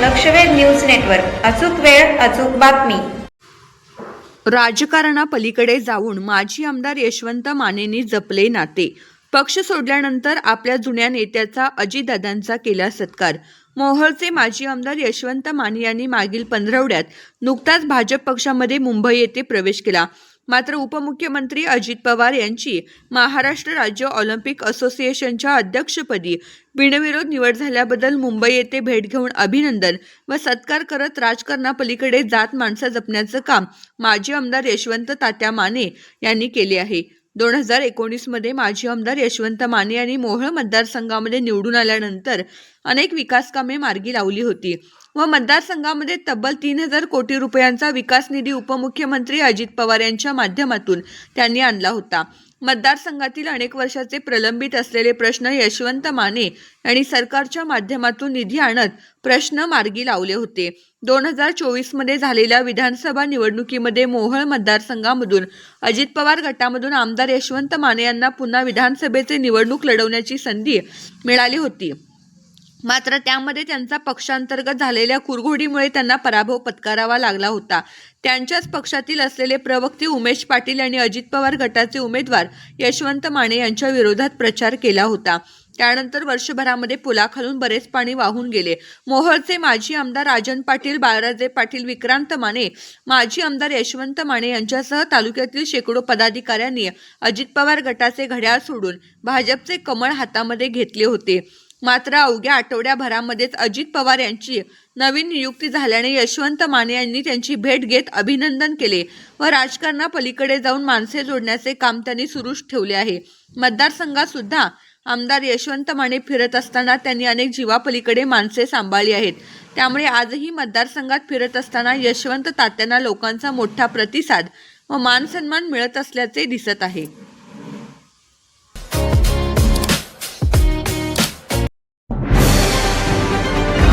लक्षवेध news network. अचूक वेळ अचूक बातमी. राजकारणापलीकडे जाऊन माजी आमदार यशवंत मानेंनी जपले नाते. पक्ष सोडल्यानंतर आपल्या जुन्या नेत्याचा अजितदादांचा केला सत्कार. मोहोळचे माजी आमदार यशवंत माने यांनी मागील पंधरवड्यात नुकताच भाजप पक्षामध्ये मुंबई येथे प्रवेश केला. मात्र उपमुख्यमंत्री अजित पवार यांची महाराष्ट्र राज्य ऑलिम्पिक असोसिएशनच्या अध्यक्षपदी बिनविरोध निवड झाल्याबद्दल मुंबई येथे भेट घेऊन अभिनंदन व सत्कार करत राजकारणापलीकडे जात माणसं जपण्याचं काम माजी आमदार यशवंत तात्या माने यांनी केले आहे. दोन हजार एकोणीसमध्ये माजी आमदार यशवंत माने यांनी मोहोळ मतदारसंघामध्ये निवडून आल्यानंतर अनेक विकास कामे मार्गी लावली होती. व मतदारसंघामध्ये तब्बल तीन हजार कोटी रुपयांचा विकास निधी उपमुख्यमंत्री अजित पवार यांच्या माध्यमातून त्यांनी आणला होता. मतदारसंघातील अनेक वर्षाचे प्रलंबित असलेले प्रश्न यशवंत माने यांनी सरकारच्या माध्यमातून निधी आणत प्रश्न मार्गी लावले होते. दोन हजार चोवीसमध्ये झालेल्या विधानसभा निवडणुकीमध्ये मोहळ मतदारसंघामधून अजित पवार गटामधून आमदार यशवंत माने यांना पुन्हा विधानसभेचे निवडणूक लढवण्याची संधी मिळाली होती. मात्र त्यामध्ये त्यांचा पक्षांतर्गत झालेल्या कुरघोडीमुळे त्यांना पराभव पत्करावा लागला होता. त्यांच्याच पक्षातील असलेले प्रवक्ते उमेश पाटील आणि अजित पवार गटाचे उमेदवार यशवंत माने यांच्या विरोधात प्रचार केला होता. त्यानंतर वर्षभरामध्ये पुलाखालून बरेच पाणी वाहून गेले. मोहोळचे माजी आमदार राजन पाटील बाळराजे पाटील विक्रांत माने माजी आमदार यशवंत माने यांच्यासह तालुक्यातील शेकडो पदाधिकाऱ्यांनी अजित पवार गटाचे घड्याळ सोडून भाजपचे कमळ हातामध्ये घेतले होते. मात्र अवघ्या आठवड्याभरामध्येच अजित पवार यांची नवीन नियुक्ती झाल्याने यशवंत माने यांनी त्यांची भेट घेत अभिनंदन केले व राजकारणापलीकडे जाऊन माणसे जोडण्याचे काम त्यांनी सुरूच ठेवले आहे. मतदारसंघात सुद्धा आमदार यशवंत माने फिरत असताना त्यांनी अनेक जीवापलीकडे माणसे सांभाळली आहेत. त्यामुळे आजही मतदारसंघात फिरत असताना यशवंत तात्यांना लोकांचा मोठा प्रतिसाद व मानसन्मान मिळत असल्याचे दिसत आहे.